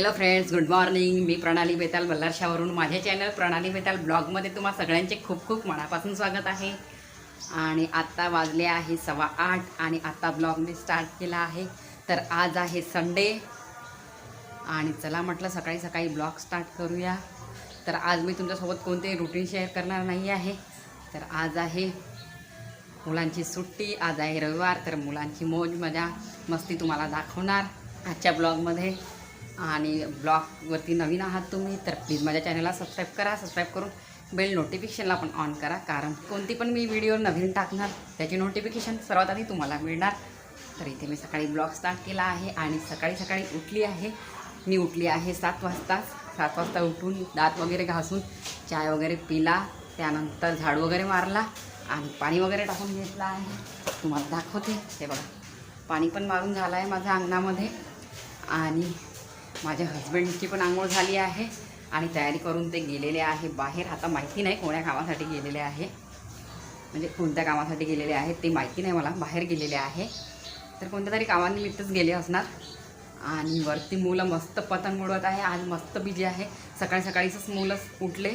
Hello friends good morning मी प्रणाली बेताल बल्लारशावरून. माझे channel प्रणाली बेताल ब्लॉगमध्ये तुम्हा सगळ्यांचे खूप खूप मनापासून स्वागत आहे. आणि आत्ता वाजले आहे सव्वा आठ आणि आत्ता ब्लॉग मी स्टार्ट केला आहे. तर आज आहे संडे आणि चला म्हटलं सकाळी सकाळी ब्लॉग स्टार्ट करूया. तर आज मी तुमच्यासोबत कोणतेही रुटीन शेअर करणार नाही आहे. तर आज आहे मुलांची सुट्टी आज आहे रविवार तर मुलांची मौज मजा मस्ती तुम्हाला दाखवणार आजच्या ब्लॉगमध्ये आणि ब्लॉगवरती नवीन आहात तुम्ही तर प्लीज माझ्या चॅनलला सबस्क्राईब करा. सबस्क्राईब करून बेल नोटिफिकेशनला पण ऑन करा. कारण कोणती पण मी व्हिडिओ नवीन टाकणार त्याची नोटिफिकेशन सर्वात आधी तुम्हाला मिळणार. तर इथे मी सकाळी ब्लॉग स्टार्ट केला आहे आणि सकाळी सकाळी उठली आहे. मी उठली आहे सात वाजता. सात वाजता उठून दात वगैरे घासून चाय वगैरे पिला. त्यानंतर झाड वगैरे मारला आणि पाणी वगैरे टाकून घेतलं आहे. तुम्हाला दाखवते. हे बघा पाणी पण मारून झालं आहे माझ्या अंगणामध्ये. आणि माझ्या हस्बंडची पण आंघोळ झाली आहे आणि तयारी करून ते गेलेले आहे. बाहेर आता माहिती नाही कोण्या कामासाठी गेलेले आहे. म्हणजे कोणत्या कामासाठी गेलेले आहेत ते माहिती नाही मला. बाहेर गेलेले आहे. तर कोणत्या तरी कामानिमित्तच गेले असणार. आणि वरती मुलं मस्त पतंग उडवत आहे. आज मस्त बिजी आहे. सकाळी सकाळीच मुलं उठले.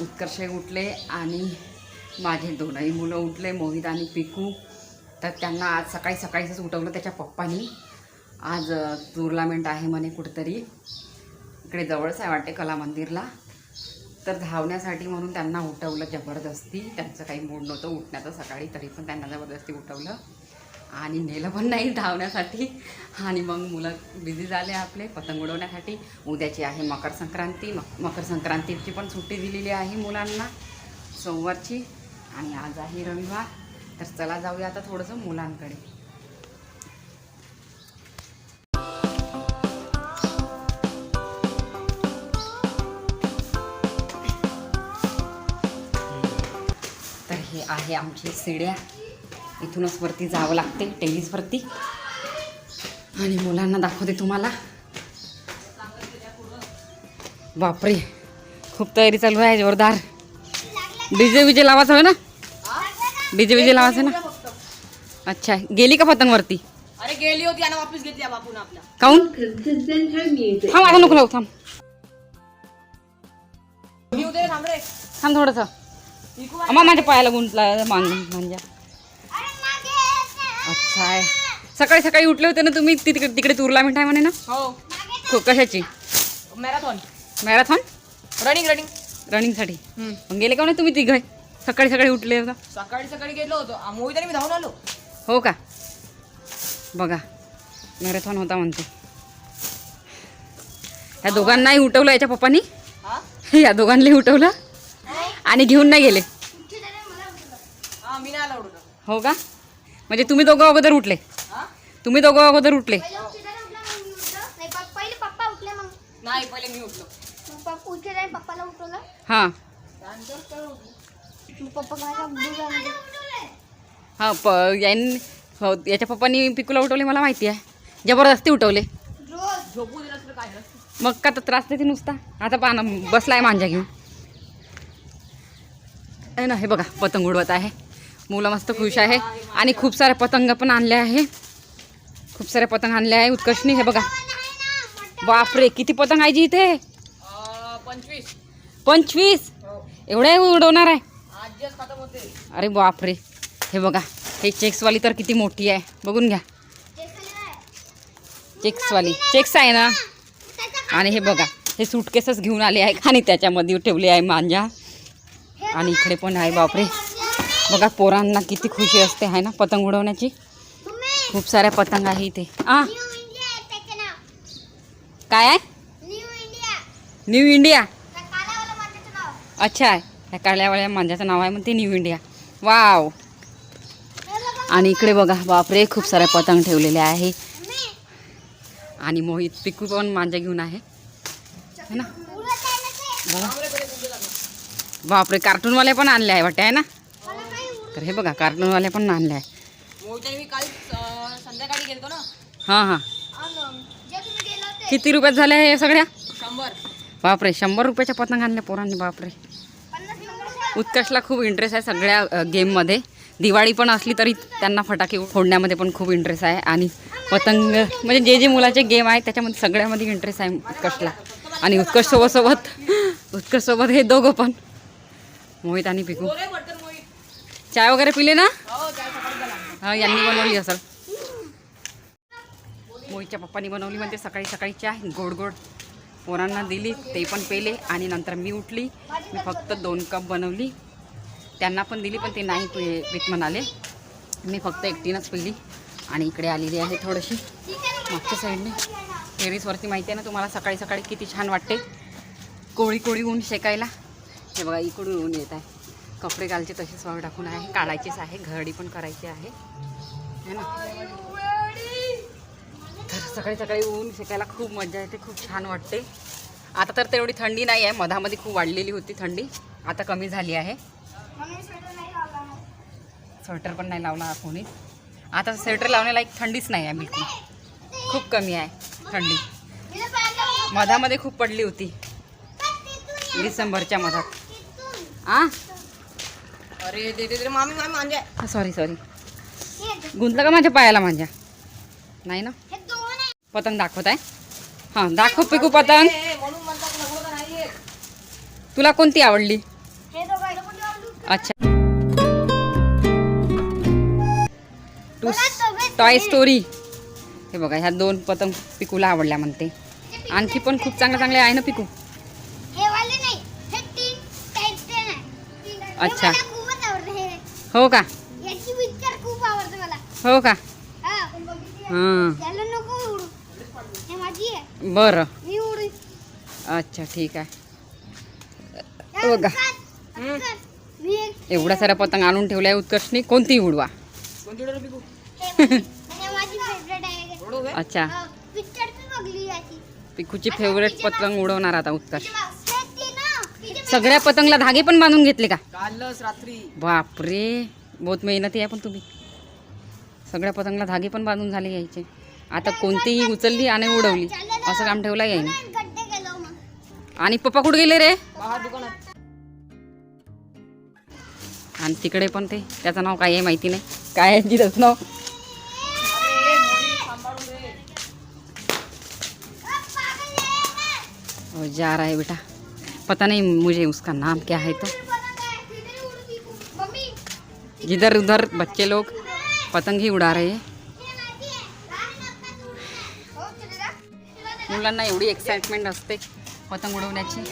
उत्कर्ष उठले आणि माझे दोनही मुलं उठले. मोहित आणि पिकू. तर त्यांना आज सकाळी सकाळीच उठवलं. त्याच्या पप्पानी. आज टुर्नामेंट आहे म्हणे कुठंतरी. इकडे जवळच आहे वाटते कला मंदिरला. तर धावण्यासाठी म्हणून त्यांना उठवलं जबरदस्ती. त्यांचं काही मूड नव्हतं उठण्याचं सकाळी तरी पण त्यांना जबरदस्ती उठवलं. आणि नेलं पण नाही धावण्यासाठी. आणि मग मुलं बिझी झाले आपले पतंग उडवण्यासाठी. उद्याची आहे मकर संक्रांती. मक मकर संक्रांतीची पण सुट्टी दिलेली आहे मुलांना सोमवारची. आणि आज आहे रविवार. तर चला जाऊया आता थोडंसं मुलांकडे. आहे आमची सिड्या. इथूनच वरती जावं लागते टेनिसवरती आणि मुलांना दाखवते तुम्हाला. बापरे खूप तयारी चालू आहे जोरदार. डीजे विजे लावायचं आहे ना? डीजे विजे लावायचं ना? अच्छा गेली का पतंगवरती अरे गेली होती आणि वापस घेतली बापून आपल्या. काऊन? थांब आता नको लावू थांब थांब थोडंसं. अम्मा माझ्या पायाला गुंतला मांग म्हणजे अच्छा आहे. सकाळी सकाळी उठले होते ना तुम्ही तिकडे तिकडे टुर्नामेंट आहे म्हणे ना? हो. कशाची? मॅरेथॉन. मॅरेथॉन? Running running. रनिंगसाठी. मग गेले का नाही तुम्ही तिघ? सकाळी सकाळी उठले होता. सकाळी सकाळी गेलो होतो. मोहित मी धावून आलो. हो का? बघा मॅरेथॉन होता म्हणते. ह्या दोघांनाही उठवलं याच्या पप्पानी? हा? या दोघांनाही उठवलं? आणि घेऊन नाही गेले. हा मी नाही आला उडून हो का? म्हणजे तुम्ही दोघं अगोदर उठले. तुम्ही दोघं अगोदर उठले. पहिले पप्पा उठले मग. नाही पहिले मी उठलो. मग पप्पा उठले नाही पप्पाला उठवलं. हां. हां प यांनी हो याच्या पप्पानी पिकूला उठवले मला माहिती आहे. जबरदस्ती उठवले? मग का तर त्रास देते नुसता? आता पाना बसलाय मांजा घेऊन. आहे ना हे बघा पतंग उडवत आहे. मुलं मस्त खुश आहे. आणि खूप सारे पतंग पण आणले आहे. खूप सारे पतंग आणले आहे. उत्कर्षणी हे बघा. बापरे किती पतंग आहे जी इथे? पंचवीस. पंचवीस एवढे उडवणार आहे. अरे बापरे. हे बघा हे चेक्सवाली तर किती मोठी आहे. बघून घ्या. चेक्सवाली. चेक्स आहे ना? आणि हे बघा हे सूटकेसच घेऊन आले आहे आणि त्याच्यामध्ये ठेवले आहे मांजा. आणि इकडे पण आहे बापरे. बघा पोरांना किती खुशी असते आहे ना पतंग उडवण्याची? खूप साऱ्या पतंग आहे इथे. आ? काय आहे? New India. अच्छा आहे ह्या काळ्यावाल्या मांजाचं नाव आहे मग ते न्यू इंडिया. वाव. आणि इकडे बघा बापरे खूप साऱ्या पतंग ठेवलेले आहे. आणि मोहित पिकू पण मांजा घेऊन आहे. है ना? बघा. बापरे कार्टूनवाले पण आणले आहे वाटते आहे ना? तर हे बघा कार्टूनवाले पण आणले आहे. हां हां. किती रुपयात झाल्या हे सगळ्या? शंभर. बापरे शंभर रुपयाच्या पतंग आणल्या पोरांनी बापरे. उत्कर्षला खूप इंटरेस्ट आहे सगळ्या गेममध्ये दिवाळी पण असली तरी त्यांना फटाके फोडण्यामध्ये पण खूप इंटरेस्ट आहे. आणि पतंग म्हणजे जे जे मुलाचे गेम आहेत त्याच्यामध्ये सगळ्यामध्ये इंटरेस्ट आहे उत्कर्षला. आणि उत्कर्ष सोबत सोबत उत्कर्ष सोबत हे दोघं पण. मोहित आणि पिकू. चाय वगैरे पिले ना? हा यांनी बनवली असेल. मोहितच्या पप्पांनी बनवली म्हणते सकाळी सकाळी चाय गोड गोड. पोरांना दिली ते पण पेले आणि नंतर मी उठली. मी फक्त दोन कप बनवली. त्यांना पण दिली पण ते नाही पि पीत म्हणाले. मी फक्त एकटीनंच पिली. आणि इकडे आलेली आहे थोडीशी. मागच्या साईडने. टेरिसवरती माहिती आहे ना तुम्हाला सकाळी सकाळी किती छान वाटते. कोळी कोळी ऊन शेकायला. हे बघा इकडून ऊन येत आहे. कपडे घालचे तसेच वाव टाकून आहे. काढायचेच आहे. घडी पण करायची आहे. है ना? तर सकाळी सकाळी ऊन शेकायला खूप मजा येते. खूप छान वाटते. आता तर तेवढी थंडी नाही आहे. मधामध्ये खूप वाढलेली होती थंडी. आता कमी झाली आहे. स्वेटर पण नाही लावला कोणी. आता स्वेटर लावण्याला एक थंडीच नाही आहे बिलकुल. खूप कमी आहे थंडी. मधामध्ये खूप पडली होती. डिसेंबरच्या मधात. आ? अरे दे दे दे मामी मामी मांजे. सॉरी सॉरी गुंतलं का माझ्या पायाला माझ्या नाही ना? पतंग दाखवत आहे. हां दाखव पिकू पतंग. तुला कोणती आवडली. अच्छा. टू टॉय स्टोरी हे बघा ह्या दोन पतंग पिकूला आवडल्या म्हणते. आणखी पण खूप चांगले चांगले आहे ना पिकू हे वाले नाही हे तीन टाईपचे नाही तीन- हे अच्छा. हे का? याची पिक्चर खूप आवडते मला. हो का? हा पण बघितली आहे. हां याला नको उडू. हे माझी आहे. बरं. मी उडू अच्छा ठीक आहे. बघा. एवढ्या साऱ्या पतंग आणून ठेवल्या आहे उत्कर्षनी. कोणतीही उडवा. कोणती काय अच्छा. पिकूची फेवरेट पतंग उडवणार आता उत्कर्ष. सगळ्या पतंगला धागे पण बांधून घेतले का? कालच रात्री. बापरे. बहुत मेहनती आहे पण तुम्ही. सगळ्या पतंगला धागे पण बांधून झाले यायचे. आता कोणतीही उचलली आणि उडवली. असं काम ठेवलं यायने आणि पप्पा कुठे गेले रे? आणि तिकडे पण ते. त्याचं नाव काय आहे माहिती नाही. काय आहे तिथंच नाव? वो जा रहा है बेटा. पता नहीं मुझे उसका नाम क्या है तो। जिधर उधर बच्चे लोग पतंग ही उड़ा रहे मुलांना एवढी एक्साइटमेंट असते पतंग उडवण्याची।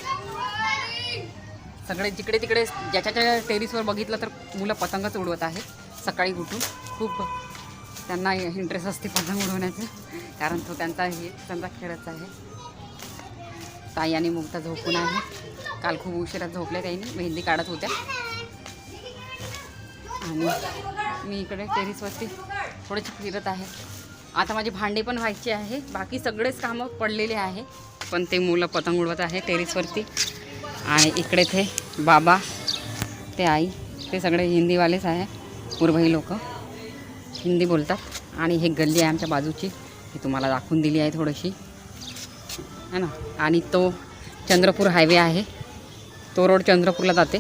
सगळे जिकडे तिकडे ज्याच्या ज्या टेरिसवर बघितलं तर मुलं पतंगच उडवत आहेत. सकाळी उठून खूप त्यांना इंटरेस्ट असते पतंग उडवण्याचं. कारण तो त्यांचा हे त्यांचा खेळच आहे. ताई आणि मुक्ता झोपून आहे. काल खूप उशिरा झोपल्या त्यांनी मेहंदी काढत होत्या. आणि मी इकडे टेरिसवरती थोडेसे फिरत आहे. आता माझी भांडी पण व्हायची आहे. बाकी सगळेच कामं पडलेले आहे. पण ते मुलं पतंग उडवत आहे टेरिसवरती. आणि इकडे ते बाबा ते आई ते सगळे हिंदीवालेच आहे. पूर्वही लोक हिंदी बोलतात. आणि हे गल्ली आहे आमच्या बाजूची. ही तुम्हाला दाखवून दिली आहे थोडीशी. है ना? आणि तो चंद्रपूर हायवे आहे. तो रोड चंद्रपूरला जाते.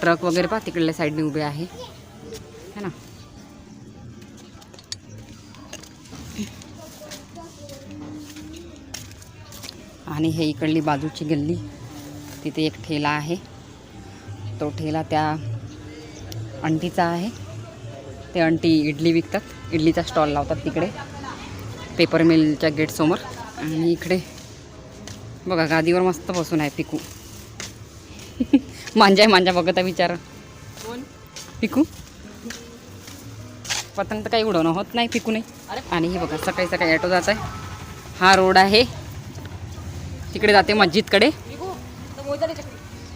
ट्रक वगैरे पहा तिकडल्या साईडने उभे आहे. है ना? आणि हे इकडली बाजूची गल्ली. तिथे एक ठेला आहे. तो ठेला त्या अंटीचा आहे. ते अंटी इडली विकतात. इडलीचा स्टॉल लावतात तिकडे. पेपर मिलच्या गेटसमोर. आणि इकडे. बघा गादीवर मस्त बसून आहे पिकू. मांजा मांजा बघत आहे विचार. कोण? पिकू? पतंग तर काही उडवणं होत नाही पिकू नाही आणि हे बघा सकाळी सकाळी ॲटो जात आहे. हा रोड आहे. तिकडे जाते मस्जिदकडे.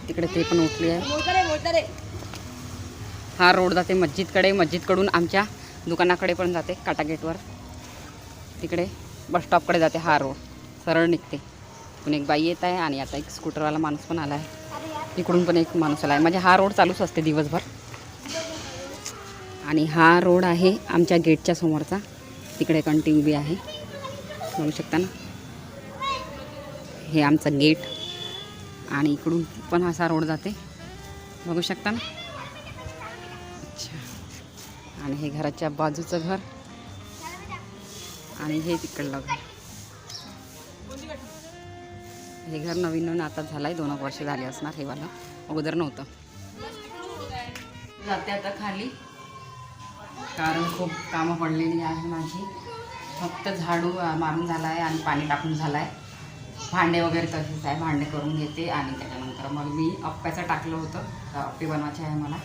तिकडे ते पण उठली आहे. हा रोड जाते मस्जिदकडे. मस्जिदकडून आमच्या दुकानाकडे पण जाते काटा गेटवर. तिकडे. बस स्टॉपकडे जाते हा रोड सरळ निघते. पण एक बाई येत आहे आणि आता एक स्कूटरवाला माणूस पण आला आहे. इकडून पण एक माणूस आला आहे. म्हणजे हा रोड चालूच असते दिवसभर. आणि हा रोड आहे आमच्या गेटच्या समोरचा. तिकडे कंटिन्यू बी आहे. बघू शकता ना? हे आमचं गेट. आणि इकडून पण असा रोड जाते. बघू शकता ना? अच्छा. आणि हे घराच्या बाजूचं घर. आणि हे तिकडलं घर. हे घर नवीन नवीन आता झालंय. दोन एक वर्ष झाली असणार हे वाला. अगोदर नव्हतं. जाते आता खाली. कारण खूप कामं पडलेली आहे माझी. फक्त झाडू मारून झाला आहे आणि पाणी टाकून झालं आहे भांडे वगैरे तसेच आहे. भांडे करून घेते आणि त्याच्यानंतर मग मी अप्प्याचं टाकलं होतं. तर अप्पे बनवायचे आहे मला.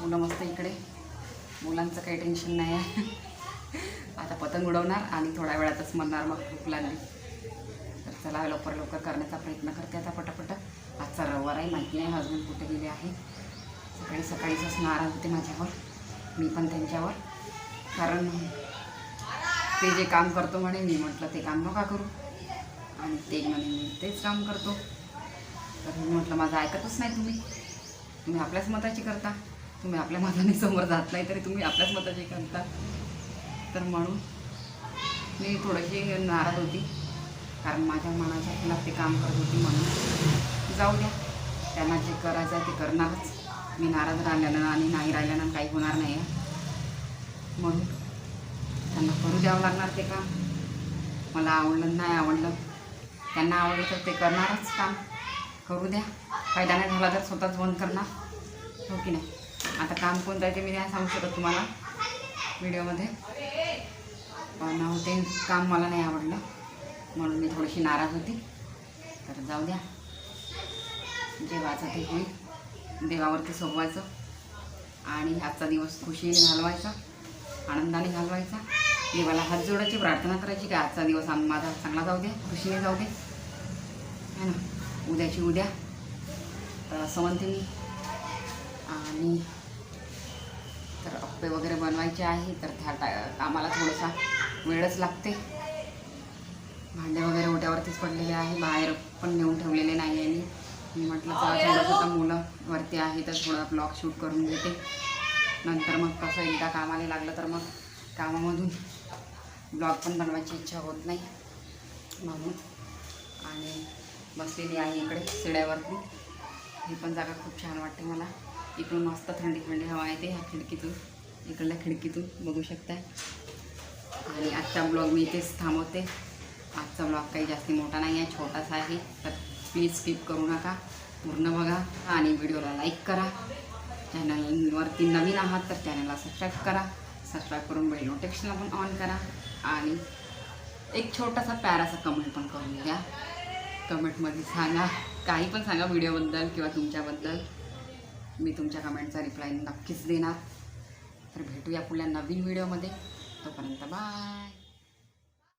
मुलं मस्त इकडे. मुलांचं काही टेन्शन नाही आहे. आता पतंग उडवणार आणि थोड्या वेळातच म्हणणार मग भूक लागली तर चला लवकर लवकर करण्याचा प्रयत्न करते आता पटापट. आजचा रविवार आहे माहिती नाही हजबंड कुठे गेले आहे. सकाळी सकाळीच नाराज होते माझ्यावर मी पण त्यांच्यावर. कारण ते जे काम करतो म्हणे मी म्हटलं ते काम नका करू. आणि ते म्हणे मी तेच काम करतो. तर मी म्हटलं माझं ऐकतच नाही तुम्ही. तुम्ही आपल्याच मताची करता. तुम्ही आपल्या मताने समोर जात नाही तरी तुम्ही आपल्याच मताची करता. तर म्हणून मी थोडीशी नाराज होती. कारण माझ्या मनाच्या खिलाफ ते काम करत होती म्हणून. जाऊ द्या. त्यांना जे करायचं आहे ते करणारच. मी नाराज राहिल्यानं आणि नाही राहिल्यानं काही होणार नाही आहे. म्हणून त्यांना करू द्यावं लागणार ते काम. मला आवडलं नाही आवडलं. त्यांना आवडलं तर ते करणारच काम. करू द्या. फायदा नाही झाला तर स्वतःच बंद करणार. हो की नाही? आता काम कोणतं आहे ते मी नाही सांगू शकत तुम्हाला. व्हिडिओमध्ये. पण ते काम मला नाही आवडलं. म्हणून मी थोडीशी नाराज होती. तर जाऊ द्या. देवाचं ते होईल. देवावरती सोपवायचं आणि आजचा दिवस खुशीने घालवायचा आनंदाने घालवायचा. देवाला हात जोडायची प्रार्थना करायची की आजचा दिवस माझा चांगला जाऊ दे खुशीने जाऊ दे. है ना? उद्याची उद्या. तर असं म्हणते मी. आणि तर अप्पे वगैरे बनवायचे आहे तर त्या टा- कामाला थोडासा वेळच लागते. भांडे वगैरे ओट्यावरतीच पडलेले आहे. बाहेर पण नेऊन ठेवलेले नाही आहे मी म्हटलं चला आता मुलं वरती आहे तर थोडा ब्लॉग शूट करून घेते नंतर मग कसं एकदा कामाला लागलं तर मग कामामधून ब्लॉग पण बनवायची इच्छा होत नाही. म्हणून आणि बसलेली आहे इकडे शिड्यावरती. ही पण जागा खूप छान वाटते मला. इकडून मस्त थंडी थंडी हवा येते ह्या खिडकीतून. इकडल्या खिडकीतून बघू शकताय. आणि आजचा ब्लॉग मी इथेच थांबवते. आजचा ब्लॉग काही जास्ती मोठा नाही आहे छोटासा आहे. तर प्लीज स्किप करू नका. पूर्ण बघा आणि व्हिडिओला लाईक करा. चॅनलवरती नवीन आहात तर चॅनलला सबस्क्राईब करा. सबस्क्राईब करून बेल नोटिफिकेशनला पण ऑन करा. आणि एक छोटासा प्याराचा कमेंट पण करून घ्या. कमेंटमध्ये सांगा काही पण सांगा व्हिडिओबद्दल किंवा तुमच्याबद्दल. मी तुमच्या कमेंटचा रिप्लाय नक्कीच देणार. तर भेटूया पुढल्या नवीन व्हिडिओमध्ये Ito pa rin. Bye!